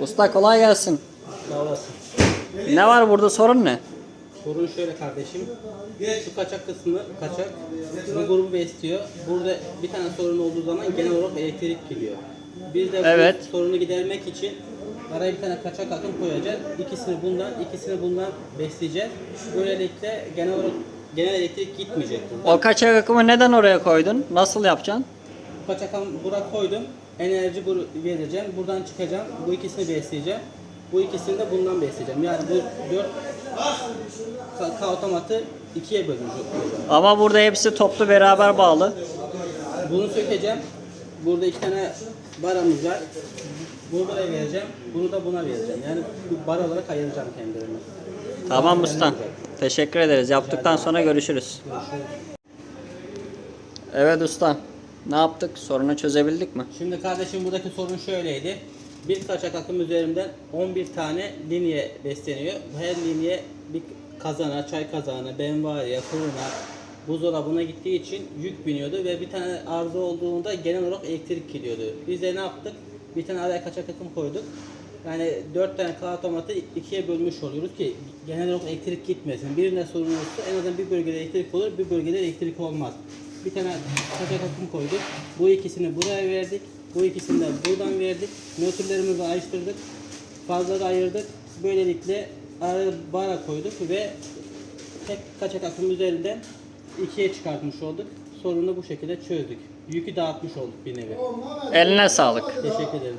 Usta kolay gelsin. Sağ olasın. Ne var burada sorun ne? Sorun şöyle kardeşim. Şu kaçak kısmı kaçak. Bu grubu besliyor. Burada bir tane sorun olduğu zaman genel olarak elektrik gidiyor. Biz de Evet. bu sorunu gidermek için araya bir tane kaçak akım koyacağız. İkisini bundan, ikisini bundan besleyeceğiz. Böylelikle genel olarak genel elektrik gitmeyecek. buradan. O kaçak akımı neden oraya koydun? Nasıl yapacaksın? Kaçak akım buraya koydum. Enerji bur vereceğim. Buradan çıkacağım. Bu ikisini besleyeceğim. Bu ikisini de bundan besleyeceğim. Yani bu dört K, K otomatı ikiye bölünmüş olacak. Ama burada hepsi toplu beraber bağlı. Bunu sökeceğim. Burada iki tane baramız var. Bunu buraya vereceğim. Bunu da buna vereceğim. Yani bu bar olarak ayıracağım kendilerini. Tamam usta. Teşekkür ederiz. Yaptıktan sonra görüşürüz. Evet usta. Ne yaptık? Sorunu çözebildik mi? Şimdi kardeşim buradaki sorun şöyleydi. Bir kaçak akım üzerinden 11 tane linye besleniyor. Her linye bir kazana, çay kazanı, benvariye, fırına, buzdolabına gittiği için yük biniyordu ve bir tane arıza olduğunda genel olarak elektrik gidiyordu. Biz de ne yaptık? Bir tane araya kaçak akım koyduk. Yani 4 tane K otomatı ikiye bölmüş oluyoruz ki genel olarak elektrik gitmesin. Birine sorun olursa en azından bir bölgede elektrik olur, bir bölgede elektrik olmaz. Bir tane kaçak akım koyduk. Bu ikisini buraya verdik. Bu ikisini de buradan verdik. Nötrlerimizi ayrıştırdık. Fazla da ayırdık. Böylelikle araya bara koyduk ve tek kaçak akım üzerinden ikiye çıkartmış olduk. Sorunu bu şekilde çözdük. Yükü dağıtmış olduk bir nevi. Eline sağlık. Teşekkür ederim.